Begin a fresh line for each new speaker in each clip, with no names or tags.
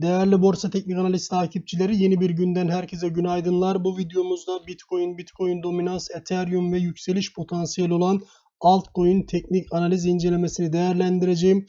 Değerli Borsa Teknik Analiz takipçileri yeni bir günden herkese günaydınlar. Bu videomuzda Bitcoin, Bitcoin dominans, Ethereum ve yükseliş potansiyeli olan altcoin teknik analiz incelemesini değerlendireceğim.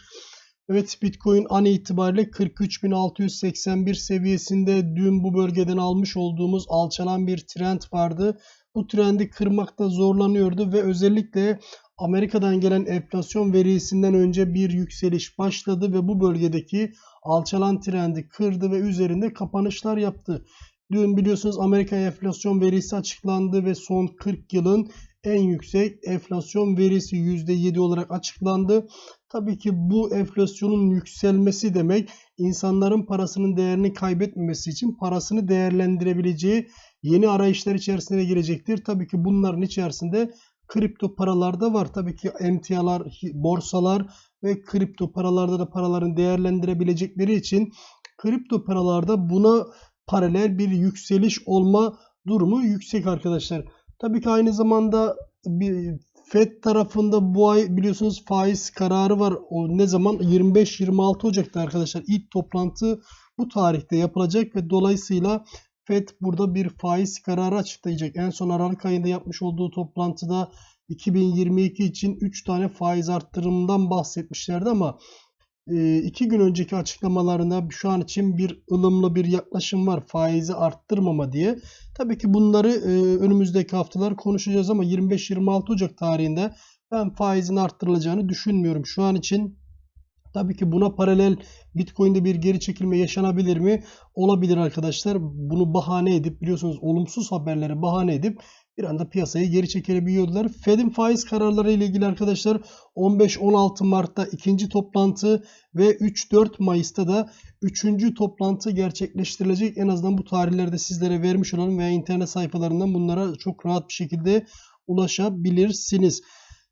Evet Bitcoin an itibariyle 43.681 seviyesinde dün bu bölgeden almış olduğumuz alçalan bir trend vardı. Bu trendi kırmakta zorlanıyordu ve özellikle Amerika'dan gelen enflasyon verisinden önce bir yükseliş başladı ve bu bölgedeki alçalan trendi kırdı ve üzerinde kapanışlar yaptı. Dün biliyorsunuz Amerika enflasyon verisi açıklandı ve son 40 yılın en yüksek enflasyon verisi %7 olarak açıklandı. Tabii ki bu enflasyonun yükselmesi demek insanların parasının değerini kaybetmemesi için parasını değerlendirebileceği yeni arayışlar içerisine girecektir. Tabii ki bunların içerisinde kripto paralar da var. Tabii ki emtialar, borsalar ve kripto paralarda da paraların değerlendirebilecekleri için kripto paralarda buna paralel bir yükseliş olma durumu yüksek arkadaşlar. Tabii ki aynı zamanda bir FED tarafında bu ay biliyorsunuz faiz kararı var. O ne zaman? 25-26 Ocak'ta arkadaşlar. İlk toplantı bu tarihte yapılacak ve dolayısıyla FED burada bir faiz kararı açıklayacak. En son Aralık ayında yapmış olduğu toplantıda 2022 için 3 tane faiz arttırımından bahsetmişlerdi ama e, iki gün önceki açıklamalarında şu an için bir ılımlı bir yaklaşım var faizi arttırmama diye. Tabii ki bunları e, önümüzdeki haftalar konuşacağız ama 25-26 Ocak tarihinde ben faizin arttırılacağını düşünmüyorum. Şu an için Tabii ki buna paralel Bitcoin'de bir geri çekilme yaşanabilir mi? Olabilir arkadaşlar. Bunu bahane edip biliyorsunuz olumsuz haberleri bahane edip bir anda piyasayı geri çekebiliyorlar. Fed'in faiz kararları ile ilgili arkadaşlar 15-16 Mart'ta ikinci toplantı ve 3-4 Mayıs'ta da üçüncü toplantı gerçekleştirilecek. En azından bu tarihlerde sizlere vermiş olalım veya internet sayfalarından bunlara çok rahat bir şekilde ulaşabilirsiniz.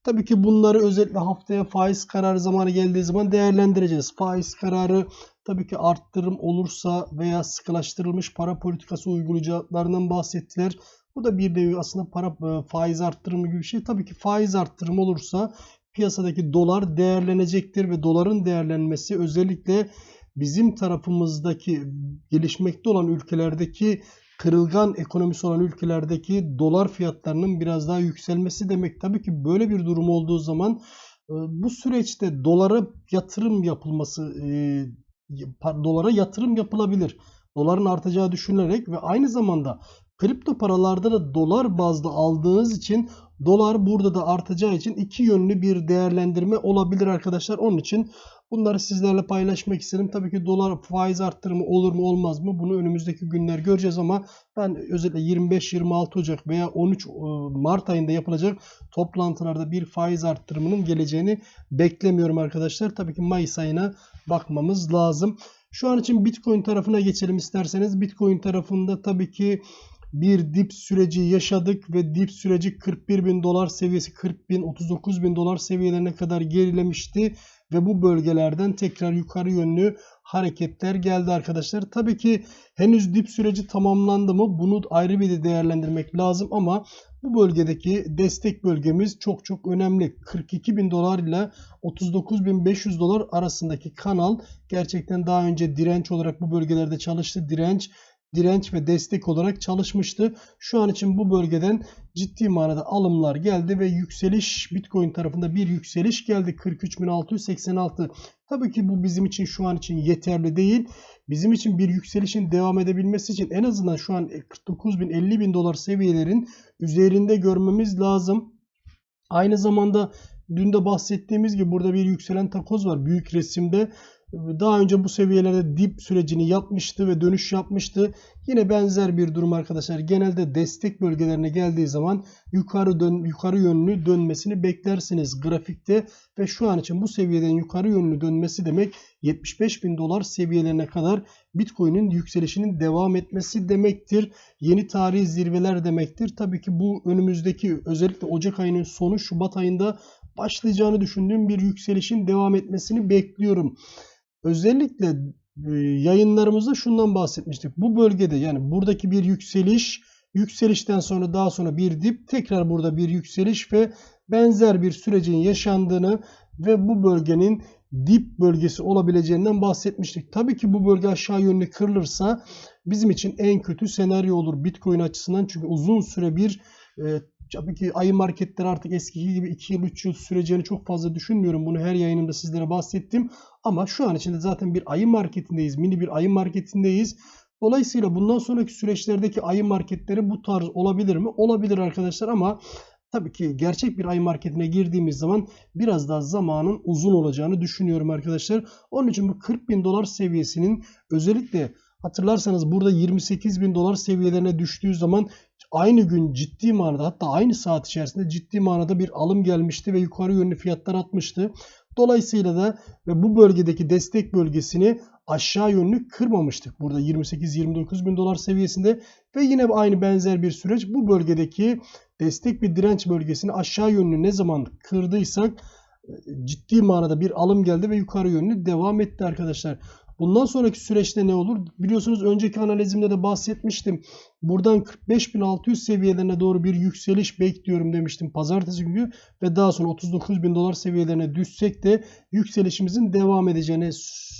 Tabii ki bunları özellikle haftaya faiz kararı zamanı geldiği zaman değerlendireceğiz. Faiz kararı tabii ki arttırım olursa veya sıkılaştırılmış para politikası uygulayacaklarından bahsettiler. Bu da bir nevi aslında para e, faiz arttırımı gibi bir şey. Tabii ki faiz arttırımı olursa piyasadaki dolar değerlenecektir ve doların değerlenmesi özellikle bizim tarafımızdaki gelişmekte olan ülkelerdeki kırılgan ekonomisi olan ülkelerdeki dolar fiyatlarının biraz daha yükselmesi demek. Tabii ki böyle bir durum olduğu zaman e, bu süreçte dolara yatırım yapılması, e, dolara yatırım yapılabilir. Doların artacağı düşünülerek ve aynı zamanda kripto paralarda da dolar bazda aldığınız için dolar burada da artacağı için iki yönlü bir değerlendirme olabilir arkadaşlar. Onun için Bunları sizlerle paylaşmak istedim. Tabii ki dolar faiz arttırımı olur mu olmaz mı? Bunu önümüzdeki günler göreceğiz ama ben özellikle 25-26 Ocak veya 13 e, Mart ayında yapılacak toplantılarda bir faiz arttırımının geleceğini beklemiyorum arkadaşlar. Tabii ki Mayıs ayına bakmamız lazım. Şu an için Bitcoin tarafına geçelim isterseniz. Bitcoin tarafında tabii ki bir dip süreci yaşadık ve dip süreci 41 bin dolar seviyesi 40 bin 39 bin dolar seviyelerine kadar gerilemişti ve bu bölgelerden tekrar yukarı yönlü hareketler geldi arkadaşlar. Tabii ki henüz dip süreci tamamlandı mı bunu ayrı bir de değerlendirmek lazım ama bu bölgedeki destek bölgemiz çok çok önemli. 42 bin dolar ile 39 bin 500 dolar arasındaki kanal gerçekten daha önce direnç olarak bu bölgelerde çalıştı. Direnç direnç ve destek olarak çalışmıştı. Şu an için bu bölgeden ciddi manada alımlar geldi ve yükseliş Bitcoin tarafında bir yükseliş geldi 43.686. Tabii ki bu bizim için şu an için yeterli değil. Bizim için bir yükselişin devam edebilmesi için en azından şu an 49 bin 50 bin dolar seviyelerin üzerinde görmemiz lazım. Aynı zamanda dün de bahsettiğimiz gibi burada bir yükselen takoz var. Büyük resimde daha önce bu seviyelerde dip sürecini yapmıştı ve dönüş yapmıştı. Yine benzer bir durum arkadaşlar. Genelde destek bölgelerine geldiği zaman yukarı dön yukarı yönlü dönmesini beklersiniz grafikte ve şu an için bu seviyeden yukarı yönlü dönmesi demek 75 bin dolar seviyelerine kadar Bitcoin'in yükselişinin devam etmesi demektir. Yeni tarihi zirveler demektir. Tabii ki bu önümüzdeki özellikle Ocak ayının sonu Şubat ayında başlayacağını düşündüğüm bir yükselişin devam etmesini bekliyorum. Özellikle e, yayınlarımızda şundan bahsetmiştik. Bu bölgede yani buradaki bir yükseliş, yükselişten sonra daha sonra bir dip, tekrar burada bir yükseliş ve benzer bir sürecin yaşandığını ve bu bölgenin dip bölgesi olabileceğinden bahsetmiştik. Tabii ki bu bölge aşağı yönlü kırılırsa bizim için en kötü senaryo olur Bitcoin açısından. Çünkü uzun süre bir e, tabii ki ayı marketler artık eskiki gibi 2 yıl 3 yıl süreceğini çok fazla düşünmüyorum. Bunu her yayınımda sizlere bahsettim. Ama şu an içinde zaten bir ayı marketindeyiz. Mini bir ayı marketindeyiz. Dolayısıyla bundan sonraki süreçlerdeki ayı marketleri bu tarz olabilir mi? Olabilir arkadaşlar ama tabii ki gerçek bir ayı marketine girdiğimiz zaman biraz daha zamanın uzun olacağını düşünüyorum arkadaşlar. Onun için bu 40 bin dolar seviyesinin özellikle hatırlarsanız burada 28 bin dolar seviyelerine düştüğü zaman aynı gün ciddi manada hatta aynı saat içerisinde ciddi manada bir alım gelmişti ve yukarı yönlü fiyatlar atmıştı. Dolayısıyla da ve bu bölgedeki destek bölgesini aşağı yönlü kırmamıştık. Burada 28-29 bin dolar seviyesinde ve yine aynı benzer bir süreç bu bölgedeki destek ve direnç bölgesini aşağı yönlü ne zaman kırdıysak ciddi manada bir alım geldi ve yukarı yönlü devam etti arkadaşlar. Bundan sonraki süreçte ne olur? Biliyorsunuz önceki analizimde de bahsetmiştim. Buradan 45.600 seviyelerine doğru bir yükseliş bekliyorum demiştim pazartesi günü ve daha sonra 39.000 dolar seviyelerine düşsek de yükselişimizin devam edeceğini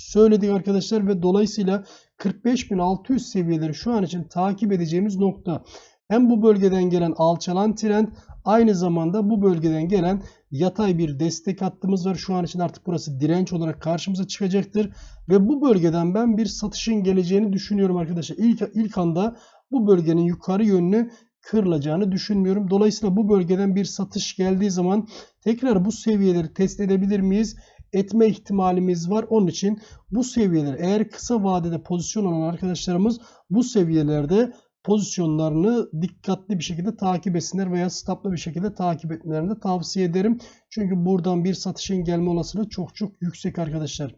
söyledik arkadaşlar ve dolayısıyla 45.600 seviyeleri şu an için takip edeceğimiz nokta. Hem bu bölgeden gelen alçalan trend aynı zamanda bu bölgeden gelen yatay bir destek hattımız var. Şu an için artık burası direnç olarak karşımıza çıkacaktır. Ve bu bölgeden ben bir satışın geleceğini düşünüyorum arkadaşlar. İlk, ilk anda bu bölgenin yukarı yönlü kırılacağını düşünmüyorum. Dolayısıyla bu bölgeden bir satış geldiği zaman tekrar bu seviyeleri test edebilir miyiz? Etme ihtimalimiz var. Onun için bu seviyeler eğer kısa vadede pozisyon olan arkadaşlarımız bu seviyelerde pozisyonlarını dikkatli bir şekilde takip etsinler veya stoplı bir şekilde takip etmelerini tavsiye ederim. Çünkü buradan bir satışın gelme olasılığı çok çok yüksek arkadaşlar.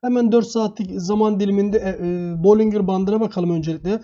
Hemen 4 saatlik zaman diliminde e, e, Bollinger bandına bakalım öncelikle.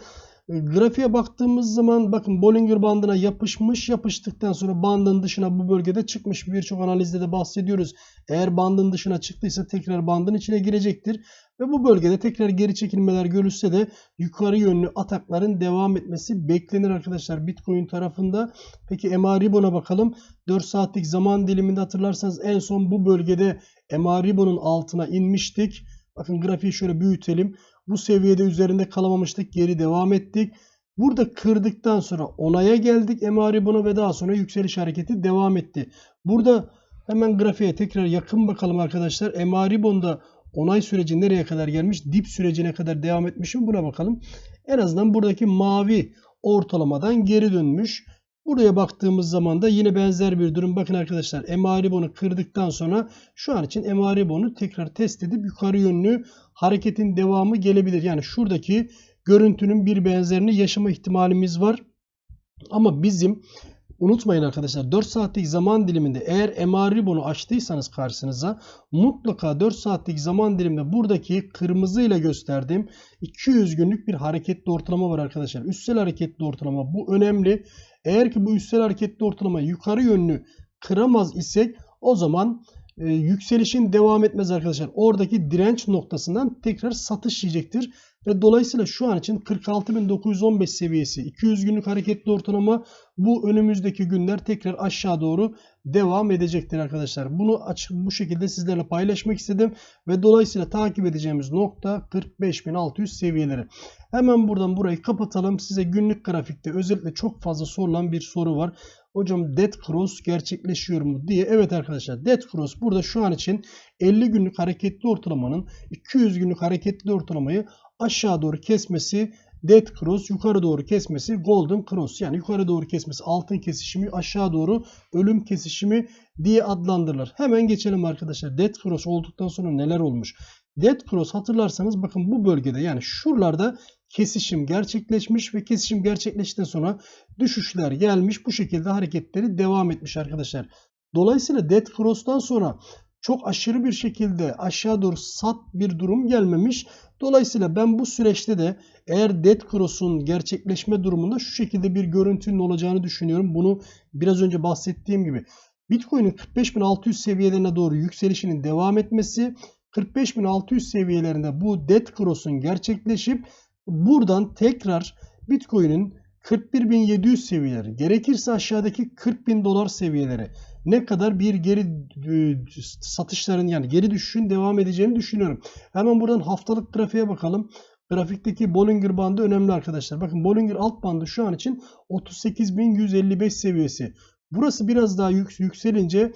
E, grafiğe baktığımız zaman bakın Bollinger bandına yapışmış. Yapıştıktan sonra bandın dışına bu bölgede çıkmış. Birçok analizde de bahsediyoruz. Eğer bandın dışına çıktıysa tekrar bandın içine girecektir. Ve bu bölgede tekrar geri çekilmeler görülse de yukarı yönlü atakların devam etmesi beklenir arkadaşlar Bitcoin tarafında. Peki MA Ribon'a bakalım. 4 saatlik zaman diliminde hatırlarsanız en son bu bölgede MA Ribon'un altına inmiştik. Bakın grafiği şöyle büyütelim. Bu seviyede üzerinde kalamamıştık. Geri devam ettik. Burada kırdıktan sonra onaya geldik MA Ribon'a ve daha sonra yükseliş hareketi devam etti. Burada hemen grafiğe tekrar yakın bakalım arkadaşlar. MA Ribon'da onay süreci nereye kadar gelmiş? Dip sürecine kadar devam etmiş mi? Buna bakalım. En azından buradaki mavi ortalamadan geri dönmüş. Buraya baktığımız zaman da yine benzer bir durum. Bakın arkadaşlar MA kırdıktan sonra şu an için MA tekrar test edip yukarı yönlü hareketin devamı gelebilir. Yani şuradaki görüntünün bir benzerini yaşama ihtimalimiz var. Ama bizim Unutmayın arkadaşlar 4 saatlik zaman diliminde eğer MA Ribbon'u açtıysanız karşınıza mutlaka 4 saatlik zaman diliminde buradaki kırmızı ile gösterdiğim 200 günlük bir hareketli ortalama var arkadaşlar. Üstsel hareketli ortalama bu önemli. Eğer ki bu üstsel hareketli ortalama yukarı yönlü kıramaz isek o zaman e, yükselişin devam etmez arkadaşlar. Oradaki direnç noktasından tekrar satış yiyecektir. Ve dolayısıyla şu an için 46.915 seviyesi 200 günlük hareketli ortalama bu önümüzdeki günler tekrar aşağı doğru devam edecektir arkadaşlar. Bunu açık bu şekilde sizlerle paylaşmak istedim ve dolayısıyla takip edeceğimiz nokta 45.600 seviyeleri. Hemen buradan burayı kapatalım. Size günlük grafikte özellikle çok fazla sorulan bir soru var. Hocam dead cross gerçekleşiyor mu diye. Evet arkadaşlar dead cross burada şu an için 50 günlük hareketli ortalamanın 200 günlük hareketli ortalamayı aşağı doğru kesmesi dead cross yukarı doğru kesmesi golden cross yani yukarı doğru kesmesi altın kesişimi aşağı doğru ölüm kesişimi diye adlandırılır. Hemen geçelim arkadaşlar. Dead cross olduktan sonra neler olmuş? Dead cross hatırlarsanız bakın bu bölgede yani şuralarda kesişim gerçekleşmiş ve kesişim gerçekleştikten sonra düşüşler gelmiş. Bu şekilde hareketleri devam etmiş arkadaşlar. Dolayısıyla Dead Cross'tan sonra çok aşırı bir şekilde aşağı doğru sat bir durum gelmemiş. Dolayısıyla ben bu süreçte de eğer Dead Cross'un gerçekleşme durumunda şu şekilde bir görüntünün olacağını düşünüyorum. Bunu biraz önce bahsettiğim gibi Bitcoin'in 45.600 seviyelerine doğru yükselişinin devam etmesi 45.600 seviyelerinde bu Dead Cross'un gerçekleşip buradan tekrar Bitcoin'in 41.700 seviyeleri gerekirse aşağıdaki 40.000 dolar seviyeleri ne kadar bir geri e, satışların yani geri düşüşün devam edeceğini düşünüyorum. Hemen buradan haftalık grafiğe bakalım. Grafikteki Bollinger bandı önemli arkadaşlar. Bakın Bollinger alt bandı şu an için 38.155 seviyesi. Burası biraz daha yük, yükselince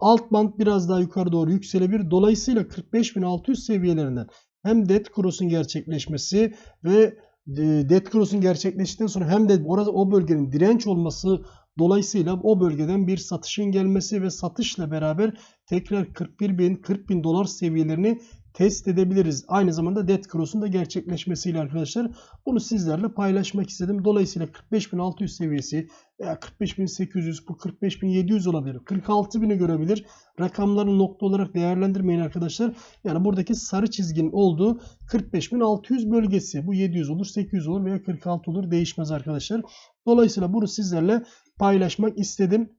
alt band biraz daha yukarı doğru yükselebilir. Dolayısıyla 45.600 seviyelerinden hem dead cross'un gerçekleşmesi ve e, dead cross'un gerçekleştikten sonra hem de orada o bölgenin direnç olması dolayısıyla o bölgeden bir satışın gelmesi ve satışla beraber tekrar 41 bin 40 bin dolar seviyelerini test edebiliriz. Aynı zamanda Dead Cross'un da gerçekleşmesiyle arkadaşlar bunu sizlerle paylaşmak istedim. Dolayısıyla 45.600 seviyesi veya 45.800 bu 45.700 olabilir. 46.000'i görebilir. Rakamları nokta olarak değerlendirmeyin arkadaşlar. Yani buradaki sarı çizginin olduğu 45.600 bölgesi. Bu 700 olur, 800 olur veya 46 olur. Değişmez arkadaşlar. Dolayısıyla bunu sizlerle paylaşmak istedim.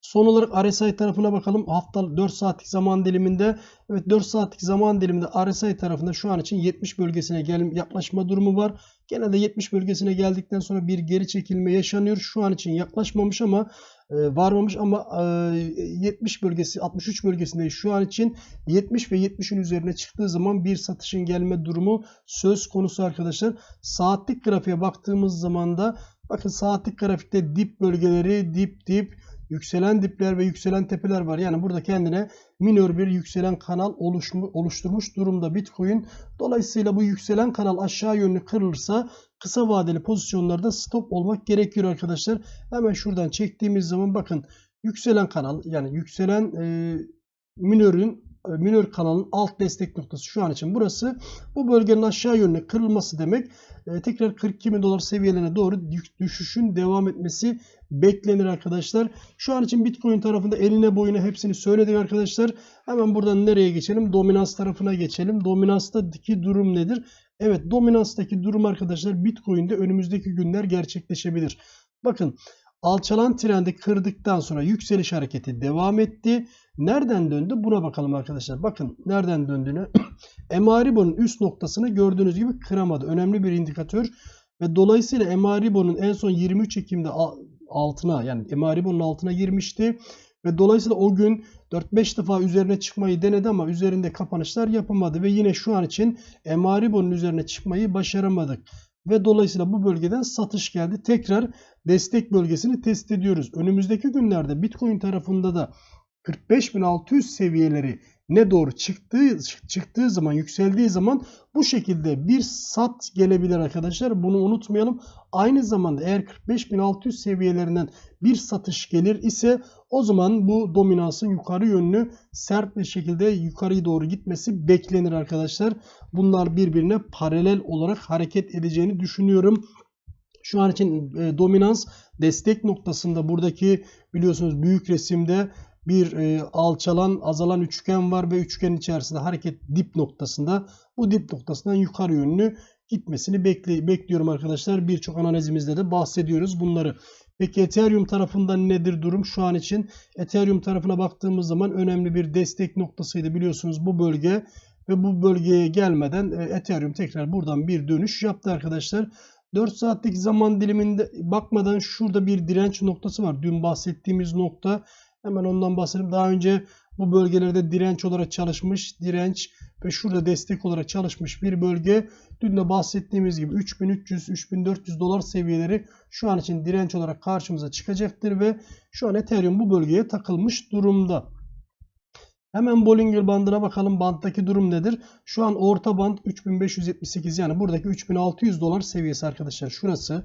Son olarak RSI tarafına bakalım. Haftalık 4 saatlik zaman diliminde evet 4 saatlik zaman diliminde RSI tarafında şu an için 70 bölgesine gel yaklaşma durumu var. Genelde 70 bölgesine geldikten sonra bir geri çekilme yaşanıyor. Şu an için yaklaşmamış ama e, varmamış ama e, 70 bölgesi 63 bölgesinde şu an için 70 ve 70'in üzerine çıktığı zaman bir satışın gelme durumu söz konusu arkadaşlar. Saatlik grafiğe baktığımız zaman da bakın saatlik grafikte dip bölgeleri dip dip yükselen dipler ve yükselen tepeler var. Yani burada kendine minör bir yükselen kanal oluşturmuş durumda Bitcoin. Dolayısıyla bu yükselen kanal aşağı yönlü kırılırsa kısa vadeli pozisyonlarda stop olmak gerekiyor arkadaşlar. Hemen şuradan çektiğimiz zaman bakın yükselen kanal yani yükselen e, minörün minör kanalın alt destek noktası şu an için burası. Bu bölgenin aşağı yönlü kırılması demek e, tekrar 42 bin dolar seviyelerine doğru düşüşün devam etmesi beklenir arkadaşlar. Şu an için Bitcoin tarafında eline boyuna hepsini söyledik arkadaşlar. Hemen buradan nereye geçelim? Dominans tarafına geçelim. Dominanstaki durum nedir? Evet dominanstaki durum arkadaşlar Bitcoin'de önümüzdeki günler gerçekleşebilir. Bakın alçalan trendi kırdıktan sonra yükseliş hareketi devam etti. Nereden döndü? Buna bakalım arkadaşlar. Bakın nereden döndüğünü. Emaribo'nun üst noktasını gördüğünüz gibi kıramadı. Önemli bir indikatör. Ve dolayısıyla Emaribo'nun en son 23 Ekim'de altına yani Emaribo'nun altına girmişti. Ve dolayısıyla o gün 4-5 defa üzerine çıkmayı denedi ama üzerinde kapanışlar yapamadı. Ve yine şu an için Emaribo'nun üzerine çıkmayı başaramadık. Ve dolayısıyla bu bölgeden satış geldi. Tekrar destek bölgesini test ediyoruz. Önümüzdeki günlerde Bitcoin tarafında da 45.600 seviyeleri ne doğru çıktığı çıktığı zaman yükseldiği zaman bu şekilde bir sat gelebilir arkadaşlar. Bunu unutmayalım. Aynı zamanda eğer 45.600 seviyelerinden bir satış gelir ise o zaman bu dominansın yukarı yönlü sert bir şekilde yukarıya doğru gitmesi beklenir arkadaşlar. Bunlar birbirine paralel olarak hareket edeceğini düşünüyorum. Şu an için e, dominans destek noktasında buradaki biliyorsunuz büyük resimde bir e, alçalan azalan üçgen var ve üçgen içerisinde hareket dip noktasında bu dip noktasından yukarı yönlü gitmesini bekle, bekliyorum arkadaşlar. Birçok analizimizde de bahsediyoruz bunları. Peki Ethereum tarafından nedir durum şu an için? Ethereum tarafına baktığımız zaman önemli bir destek noktasıydı biliyorsunuz bu bölge ve bu bölgeye gelmeden e, Ethereum tekrar buradan bir dönüş yaptı arkadaşlar. 4 saatlik zaman diliminde bakmadan şurada bir direnç noktası var. Dün bahsettiğimiz nokta Hemen ondan bahsedelim. Daha önce bu bölgelerde direnç olarak çalışmış, direnç ve şurada destek olarak çalışmış bir bölge. Dün de bahsettiğimiz gibi 3300-3400 dolar seviyeleri şu an için direnç olarak karşımıza çıkacaktır ve şu an Ethereum bu bölgeye takılmış durumda. Hemen Bollinger bandına bakalım. Banttaki durum nedir? Şu an orta band 3578 yani buradaki 3600 dolar seviyesi arkadaşlar. Şurası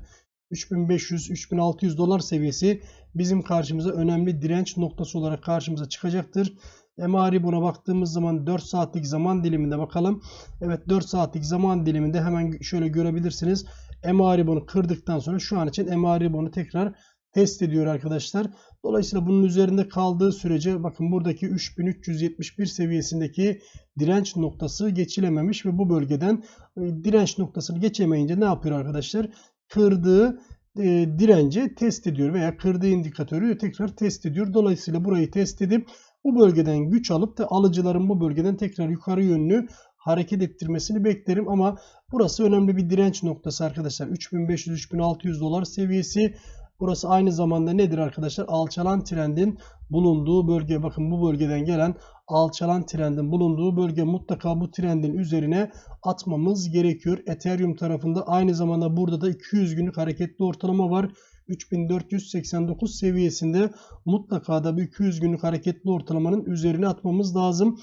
3500-3600 dolar seviyesi bizim karşımıza önemli direnç noktası olarak karşımıza çıkacaktır. MRI buna baktığımız zaman 4 saatlik zaman diliminde bakalım. Evet 4 saatlik zaman diliminde hemen şöyle görebilirsiniz. MRI bunu kırdıktan sonra şu an için MRI bunu tekrar test ediyor arkadaşlar. Dolayısıyla bunun üzerinde kaldığı sürece bakın buradaki 3371 seviyesindeki direnç noktası geçilememiş ve bu bölgeden e, direnç noktasını geçemeyince ne yapıyor arkadaşlar? kırdığı e, direnci test ediyor veya kırdığı indikatörü tekrar test ediyor. Dolayısıyla burayı test edip bu bölgeden güç alıp da alıcıların bu bölgeden tekrar yukarı yönlü hareket ettirmesini beklerim ama burası önemli bir direnç noktası arkadaşlar. 3500-3600 dolar seviyesi Burası aynı zamanda nedir arkadaşlar? Alçalan trendin bulunduğu bölge. Bakın bu bölgeden gelen alçalan trendin bulunduğu bölge mutlaka bu trendin üzerine atmamız gerekiyor. Ethereum tarafında aynı zamanda burada da 200 günlük hareketli ortalama var. 3489 seviyesinde mutlaka da bu 200 günlük hareketli ortalamanın üzerine atmamız lazım.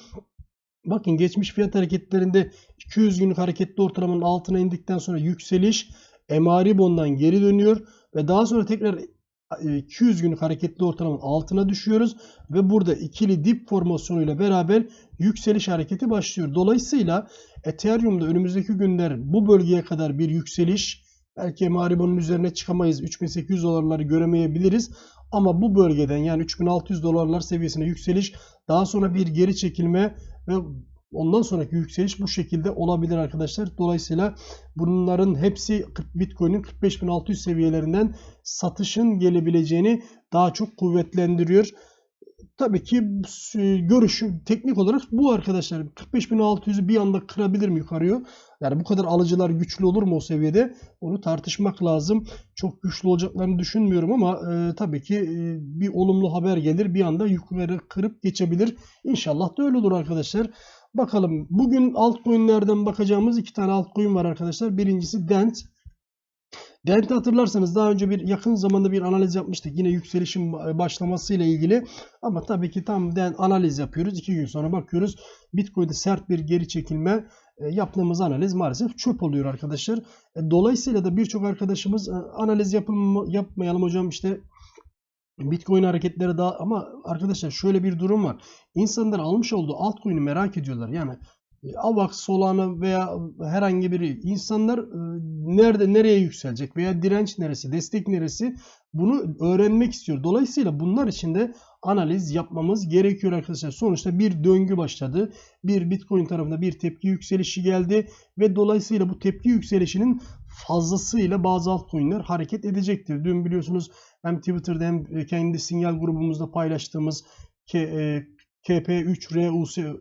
Bakın geçmiş fiyat hareketlerinde 200 günlük hareketli ortalamanın altına indikten sonra yükseliş Emaribon'dan geri dönüyor ve daha sonra tekrar 200 günlük hareketli ortalamanın altına düşüyoruz ve burada ikili dip formasyonuyla beraber yükseliş hareketi başlıyor. Dolayısıyla Ethereum'da önümüzdeki günler bu bölgeye kadar bir yükseliş belki Emaribon'un üzerine çıkamayız 3800 dolarları göremeyebiliriz ama bu bölgeden yani 3600 dolarlar seviyesine yükseliş daha sonra bir geri çekilme ve ondan sonraki yükseliş bu şekilde olabilir arkadaşlar. Dolayısıyla bunların hepsi Bitcoin'in 45.600 seviyelerinden satışın gelebileceğini daha çok kuvvetlendiriyor. Tabii ki görüşü teknik olarak bu arkadaşlar 45.600'ü bir anda kırabilir mi yukarıya? Yani bu kadar alıcılar güçlü olur mu o seviyede? Onu tartışmak lazım. Çok güçlü olacaklarını düşünmüyorum ama e, tabii ki e, bir olumlu haber gelir. Bir anda yukarı kırıp geçebilir. İnşallah da öyle olur arkadaşlar. Bakalım bugün altcoin'lerden bakacağımız iki tane altcoin var arkadaşlar. Birincisi Dent. Dent'i hatırlarsanız daha önce bir yakın zamanda bir analiz yapmıştık. Yine yükselişin başlaması ile ilgili. Ama tabii ki tam den analiz yapıyoruz. İki gün sonra bakıyoruz. Bitcoin'de sert bir geri çekilme e, yaptığımız analiz maalesef çöp oluyor arkadaşlar. E, dolayısıyla da birçok arkadaşımız e, analiz yapım, yapmayalım hocam işte Bitcoin hareketleri daha ama arkadaşlar şöyle bir durum var. İnsanlar almış olduğu altcoin'i merak ediyorlar. Yani e, AVAX, Solana veya herhangi biri insanlar e, nerede nereye yükselecek veya direnç neresi, destek neresi bunu öğrenmek istiyor. Dolayısıyla bunlar için de analiz yapmamız gerekiyor arkadaşlar. Sonuçta bir döngü başladı. Bir Bitcoin tarafında bir tepki yükselişi geldi ve dolayısıyla bu tepki yükselişinin fazlasıyla bazı altcoin'ler hareket edecektir. Dün biliyorsunuz hem Twitter'da hem kendi sinyal grubumuzda paylaştığımız e, KP3R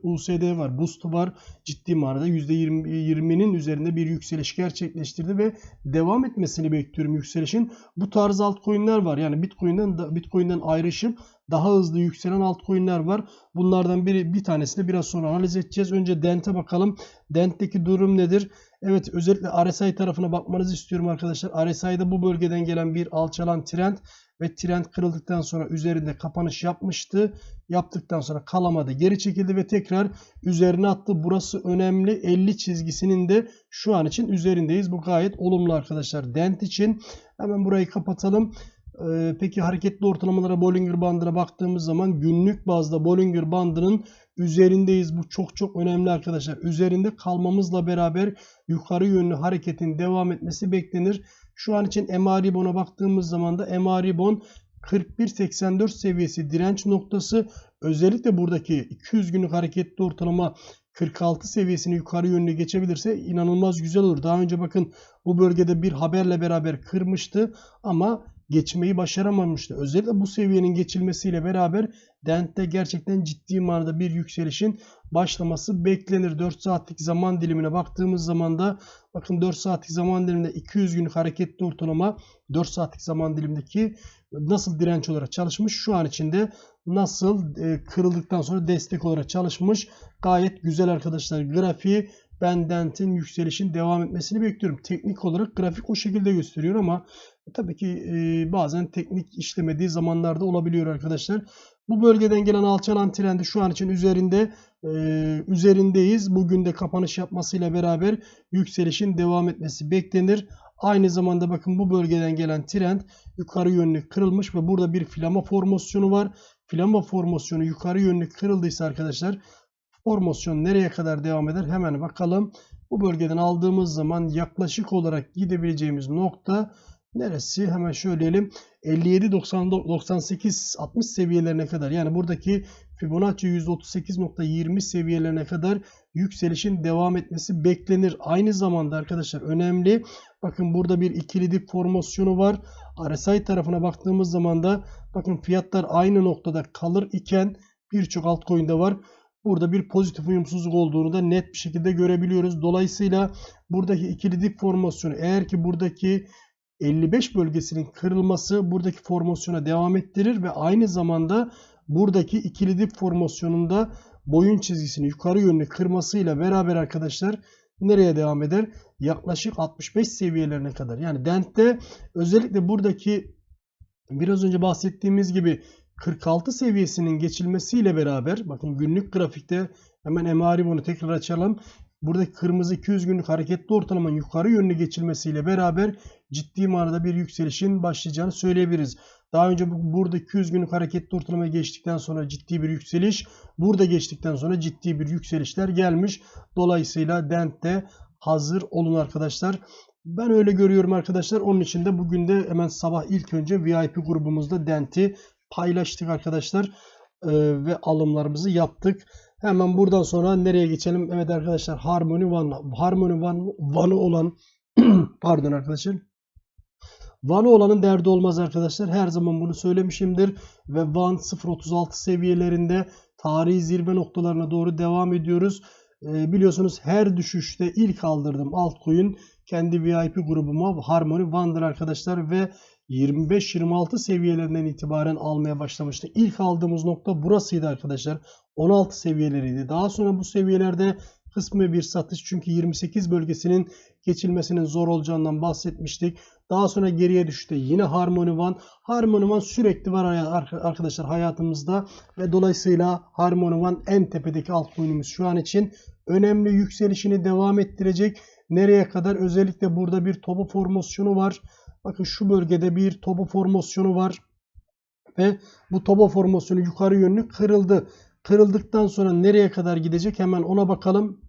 USD var. Boost var. Ciddi manada %20'nin üzerinde bir yükseliş gerçekleştirdi ve devam etmesini bekliyorum yükselişin. Bu tarz altcoin'ler var. Yani Bitcoin'den Bitcoin'den ayrışıp daha hızlı yükselen altcoin'ler var. Bunlardan biri bir tanesini biraz sonra analiz edeceğiz. Önce Dent'e bakalım. Dent'teki durum nedir? Evet özellikle RSI tarafına bakmanızı istiyorum arkadaşlar. RSI'de bu bölgeden gelen bir alçalan trend ve trend kırıldıktan sonra üzerinde kapanış yapmıştı. Yaptıktan sonra kalamadı. Geri çekildi ve tekrar üzerine attı. Burası önemli. 50 çizgisinin de şu an için üzerindeyiz. Bu gayet olumlu arkadaşlar. Dent için hemen burayı kapatalım. Ee, peki hareketli ortalamalara Bollinger bandına baktığımız zaman günlük bazda Bollinger bandının üzerindeyiz. Bu çok çok önemli arkadaşlar. Üzerinde kalmamızla beraber yukarı yönlü hareketin devam etmesi beklenir. Şu an için MA baktığımız zaman da MA 41.84 seviyesi direnç noktası. Özellikle buradaki 200 günlük hareketli ortalama 46 seviyesini yukarı yönlü geçebilirse inanılmaz güzel olur. Daha önce bakın bu bölgede bir haberle beraber kırmıştı ama geçmeyi başaramamıştı. Özellikle bu seviyenin geçilmesiyle beraber Dent'te gerçekten ciddi manada bir yükselişin başlaması beklenir. 4 saatlik zaman dilimine baktığımız zaman da bakın 4 saatlik zaman diliminde 200 günlük hareketli ortalama 4 saatlik zaman dilimindeki nasıl direnç olarak çalışmış şu an içinde nasıl e, kırıldıktan sonra destek olarak çalışmış. Gayet güzel arkadaşlar. Grafiği ben Dent'in yükselişin devam etmesini bekliyorum. Teknik olarak grafik o şekilde gösteriyor ama tabii ki e, bazen teknik işlemediği zamanlarda olabiliyor arkadaşlar. Bu bölgeden gelen alçalan trendi şu an için üzerinde e, üzerindeyiz. Bugün de kapanış yapmasıyla beraber yükselişin devam etmesi beklenir. Aynı zamanda bakın bu bölgeden gelen trend yukarı yönlü kırılmış ve burada bir flama formasyonu var. Flama formasyonu yukarı yönlü kırıldıysa arkadaşlar formasyon nereye kadar devam eder? Hemen bakalım. Bu bölgeden aldığımız zaman yaklaşık olarak gidebileceğimiz nokta neresi? Hemen söyleyelim. 57 90 98 60 seviyelerine kadar yani buradaki Fibonacci 138.20 seviyelerine kadar yükselişin devam etmesi beklenir. Aynı zamanda arkadaşlar önemli. Bakın burada bir ikili dip formasyonu var. RSI tarafına baktığımız zaman da bakın fiyatlar aynı noktada kalır iken birçok altcoin'de var. Burada bir pozitif uyumsuzluk olduğunu da net bir şekilde görebiliyoruz. Dolayısıyla buradaki ikili dip formasyonu eğer ki buradaki 55 bölgesinin kırılması buradaki formasyona devam ettirir ve aynı zamanda buradaki ikili dip formasyonunda boyun çizgisini yukarı yönlü kırmasıyla beraber arkadaşlar nereye devam eder? Yaklaşık 65 seviyelerine kadar. Yani dentte özellikle buradaki biraz önce bahsettiğimiz gibi 46 seviyesinin geçilmesiyle beraber bakın günlük grafikte hemen MR'i bunu tekrar açalım. Buradaki kırmızı 200 günlük hareketli ortalamanın yukarı yönlü geçilmesiyle beraber ciddi manada bir yükselişin başlayacağını söyleyebiliriz. Daha önce bu, burada 200 günlük hareketli ortalamaya geçtikten sonra ciddi bir yükseliş, burada geçtikten sonra ciddi bir yükselişler gelmiş. Dolayısıyla dentte hazır olun arkadaşlar. Ben öyle görüyorum arkadaşlar. Onun için de bugün de hemen sabah ilk önce VIP grubumuzda Dent'i paylaştık arkadaşlar. Ee, ve alımlarımızı yaptık. Hemen buradan sonra nereye geçelim? Evet arkadaşlar Harmony One, Harmony One, One'ı olan pardon arkadaşlar. Van'ı olanın derdi olmaz arkadaşlar. Her zaman bunu söylemişimdir. Ve Van 0.36 seviyelerinde tarihi zirve noktalarına doğru devam ediyoruz. Ee, biliyorsunuz her düşüşte ilk aldırdım altcoin kendi VIP grubuma Harmony One'dır arkadaşlar ve 25-26 seviyelerinden itibaren almaya başlamıştı. İlk aldığımız nokta burasıydı arkadaşlar. 16 seviyeleriydi. Daha sonra bu seviyelerde kısmi bir satış çünkü 28 bölgesinin geçilmesinin zor olacağından bahsetmiştik. Daha sonra geriye düştü. Yine Harmony One. Harmony One sürekli var arkadaşlar hayatımızda ve dolayısıyla Harmony One en tepedeki altcoin'imiz şu an için önemli yükselişini devam ettirecek. Nereye kadar? Özellikle burada bir topu formasyonu var. Bakın şu bölgede bir topu formasyonu var. Ve bu topo formasyonu yukarı yönlü kırıldı. Kırıldıktan sonra nereye kadar gidecek hemen ona bakalım.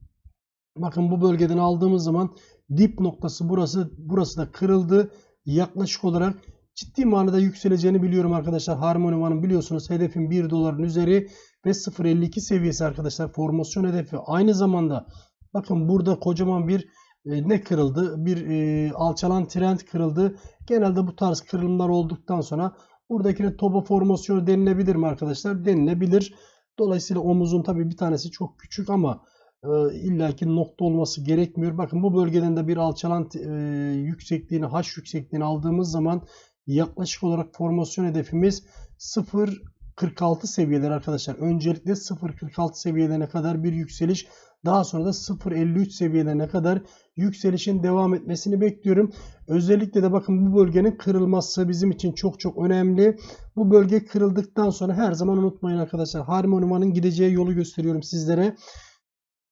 Bakın bu bölgeden aldığımız zaman dip noktası burası. Burası da kırıldı. Yaklaşık olarak ciddi manada yükseleceğini biliyorum arkadaşlar. Harmony One'ın biliyorsunuz hedefin 1 doların üzeri ve 0.52 seviyesi arkadaşlar. Formasyon hedefi. Aynı zamanda bakın burada kocaman bir e, ne kırıldı? Bir e, alçalan trend kırıldı. Genelde bu tarz kırılımlar olduktan sonra buradakine toba formasyonu denilebilir mi arkadaşlar? Denilebilir. Dolayısıyla omuzun tabi bir tanesi çok küçük ama e, illaki nokta olması gerekmiyor. Bakın bu bölgeden de bir alçalan e, yüksekliğini, H yüksekliğini aldığımız zaman yaklaşık olarak formasyon hedefimiz 0.46 seviyeler arkadaşlar. Öncelikle 0.46 seviyelerine kadar bir yükseliş daha sonra da 0.53 seviyelerine kadar yükselişin devam etmesini bekliyorum. Özellikle de bakın bu bölgenin kırılması bizim için çok çok önemli. Bu bölge kırıldıktan sonra her zaman unutmayın arkadaşlar. Harmonimanın gideceği yolu gösteriyorum sizlere.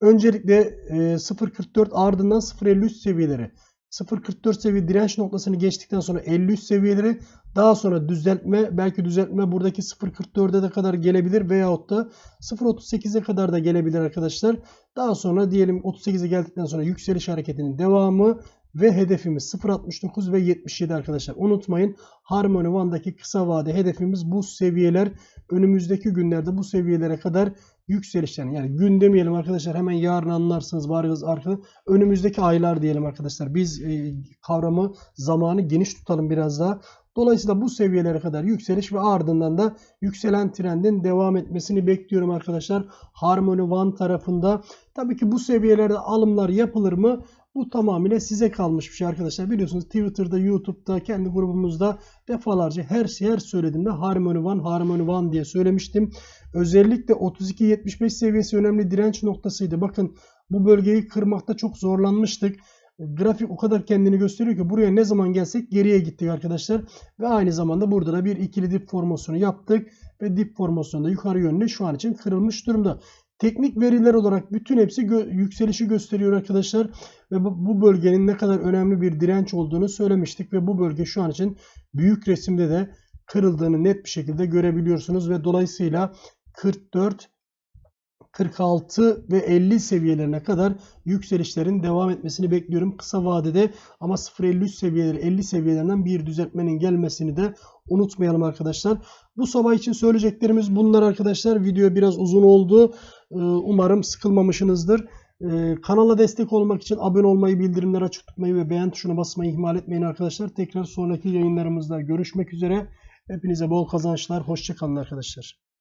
Öncelikle 0.44 ardından 0.53 seviyeleri. 0.44 seviye direnç noktasını geçtikten sonra 53 seviyeleri daha sonra düzeltme belki düzeltme buradaki 0.44'e de kadar gelebilir veyahut da 0.38'e kadar da gelebilir arkadaşlar. Daha sonra diyelim 38'e geldikten sonra yükseliş hareketinin devamı ve hedefimiz 0.69 ve 77 arkadaşlar. Unutmayın Harmony One'daki kısa vade hedefimiz bu seviyeler. Önümüzdeki günlerde bu seviyelere kadar yükselişlerini yani gün demeyelim arkadaşlar hemen yarın anlarsınız varız arka önümüzdeki aylar diyelim arkadaşlar biz e, kavramı zamanı geniş tutalım biraz daha Dolayısıyla bu seviyelere kadar yükseliş ve ardından da yükselen trendin devam etmesini bekliyorum arkadaşlar. Harmony One tarafında. Tabii ki bu seviyelerde alımlar yapılır mı? Bu tamamıyla size kalmış bir şey arkadaşlar. Biliyorsunuz Twitter'da, YouTube'da, kendi grubumuzda defalarca her her söylediğimde Harmony One, Harmony One diye söylemiştim. Özellikle 32-75 seviyesi önemli direnç noktasıydı. Bakın bu bölgeyi kırmakta çok zorlanmıştık. Grafik o kadar kendini gösteriyor ki buraya ne zaman gelsek geriye gittik arkadaşlar. Ve aynı zamanda burada da bir ikili dip formasyonu yaptık. Ve dip formasyonda yukarı yönlü şu an için kırılmış durumda. Teknik veriler olarak bütün hepsi gö yükselişi gösteriyor arkadaşlar. Ve bu, bu bölgenin ne kadar önemli bir direnç olduğunu söylemiştik. Ve bu bölge şu an için büyük resimde de kırıldığını net bir şekilde görebiliyorsunuz. Ve dolayısıyla 44 46 ve 50 seviyelerine kadar yükselişlerin devam etmesini bekliyorum kısa vadede ama 0.53 seviyeleri 50 seviyelerinden bir düzeltmenin gelmesini de unutmayalım arkadaşlar. Bu sabah için söyleyeceklerimiz bunlar arkadaşlar. Video biraz uzun oldu. Ee, umarım sıkılmamışsınızdır. Ee, kanala destek olmak için abone olmayı, bildirimleri açık tutmayı ve beğen tuşuna basmayı ihmal etmeyin arkadaşlar. Tekrar sonraki yayınlarımızda görüşmek üzere. Hepinize bol kazançlar. Hoşçakalın arkadaşlar.